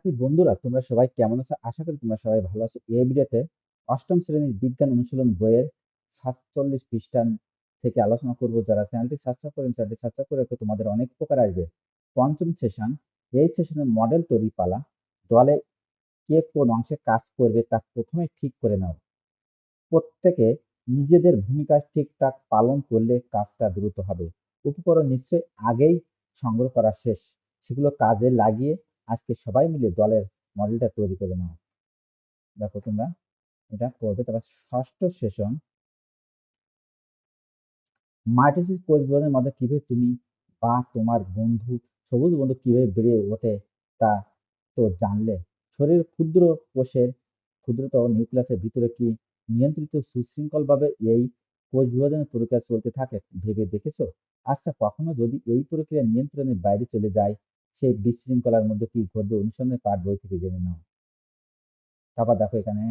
শিক্ষার্থী বন্ধুরা, তোমরা সবাই কেমন আছো? আশা করি তোমরা সবাই ভালো আছো। এই ভিডিওতে অষ্টম শ্রেণির বিজ্ঞান অনুশীলন বইয়ের সাতচল্লিশ পৃষ্ঠান থেকে আলোচনা করব যারা চ্যানেলটি সাবস্ক্রাইব করেন, চ্যানেলটি সাবস্ক্রাইব করে তোমাদের অনেক উপকার আসবে। পঞ্চম সেশন এই সেশনের মডেল তৈরি পালা, দলে কে কোন অংশে কাজ করবে তা প্রথমে ঠিক করে নাও। প্রত্যেকে নিজেদের ভূমিকা ঠিকঠাক পালন করলে কাজটা দ্রুত হবে। উপকরণ নিশ্চয়ই আগেই সংগ্রহ করা শেষ। সেগুলো কাজে লাগিয়ে আজকে সবাই মিলে দলের মডেলটা তৈরি করে নাও। দেখো তোমরা, এটা করবে তারপর ষষ্ঠ সেশন মাইটোসিস কোষ বিভাজনের মধ্যে কীভাবে তুমি বা তোমার বন্ধু, সবুজ বন্ধু কীভাবে বেড়ে ওঠে তা তো জানলে। শরীরের ক্ষুদ্র কোষের ক্ষুদ্রতর নিউক্লিয়াসের ভিতরে কি নিয়ন্ত্রিত সুশৃঙ্খলভাবে এই কোষ বিভাজনের প্রক্রিয়া চলতে থাকে ভেবে দেখেছ? আচ্ছা কখনো যদি এই প্রক্রিয়া নিয়ন্ত্রণের বাইরে চলে যায় সেই বিশৃঙ্খলার মধ্যে কি ঘটবে অনুসন্ধানের পাঠ বই থেকে জেনে নাও। তারপর দেখো এখানে,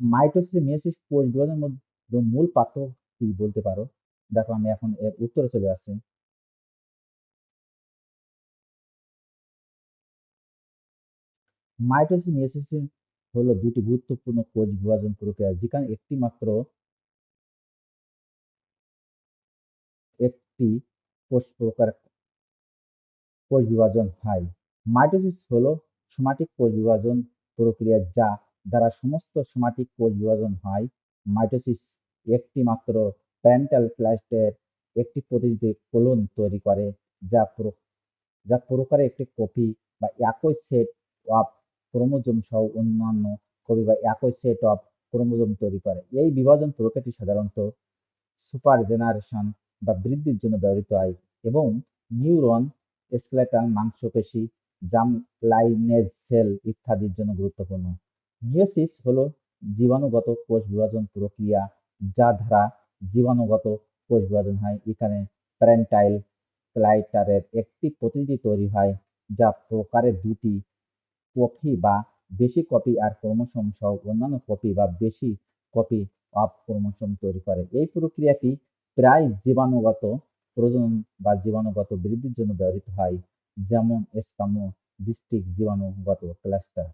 মাইটোসিস মিয়োসিস কোষ বিভাজনের মধ্যে মূল পার্থক্য কি বলতে পারো? দেখো আমি এখন এর উত্তরে চলে আসছি। মাইটোসিস মিয়োসিস হলো দুটি গুরুত্বপূর্ণ কোষ বিভাজন প্রক্রিয়া, যেখানে একটি মাত্র একটি কোষ প্রকার কোষ বিভাজন হয়। মাইটোসিস হলো সোমাটিক কোষ বিভাজন প্রক্রিয়া যা দ্বারা সমস্ত সোমাটিক কোষ বিভাজন হয়। মাইটোসিস একটি মাত্র প্যারেন্টাল ক্লাস্টের একটি প্রতিনিধি কোলন তৈরি করে, যা যা প্রকারে একটি কপি বা একই সেট অফ ক্রোমোজোম সহ অন্যান্য কপি বা একই সেট অফ ক্রোমোজোম তৈরি করে। এই বিভাজন প্রক্রিয়াটি সাধারণত সুপার জেনারেশন বা বৃদ্ধির জন্য ব্যবহৃত হয় এবং নিউরন স্কেলেটাল মাংসপেশি জামলাইনেজ সেল ইত্যাদির জন্য গুরুত্বপূর্ণ। মিওসিস হলো জীবাণুগত কোষ বিভাজন প্রক্রিয়া যা দ্বারা জীবাণুগত কোষ বিভাজন হয়। এখানে প্যারেন্টাইল ক্লাইটারের একটি প্রতিনিধি তৈরি হয় যা প্রকারে দুটি কপি বা বেশি কপি আর ক্রোমোসোম সহ অন্যান্য কপি বা বেশি কপি অফ ক্রোমোসোম তৈরি করে। এই প্রক্রিয়াটি প্রায় জীবাণুগত প্রজনন বা জীবাণুগত বৃদ্ধির জন্য ব্যবহৃত হয়, যেমন স্পামো ডিস্ট্রিক্ট জীবাণুগত ক্লাস্টার।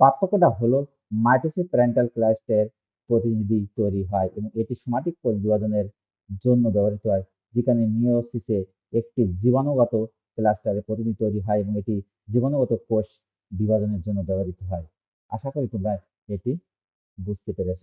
পার্থক্যটা হলো মাইটোসিস প্যারেন্টাল ক্লাস্টের প্রতিনিধি তৈরি হয় এবং এটি সোমাটিক কোষ বিভাজনের জন্য ব্যবহৃত হয়, যেখানে মিওসিসে একটি জীবাণুগত ক্লাস্টারের প্রতিনিধি তৈরি হয় এবং এটি জীবাণুগত কোষ বিভাজনের জন্য ব্যবহৃত হয়। আশা করি তোমরা এটি বুঝতে পেরেছ।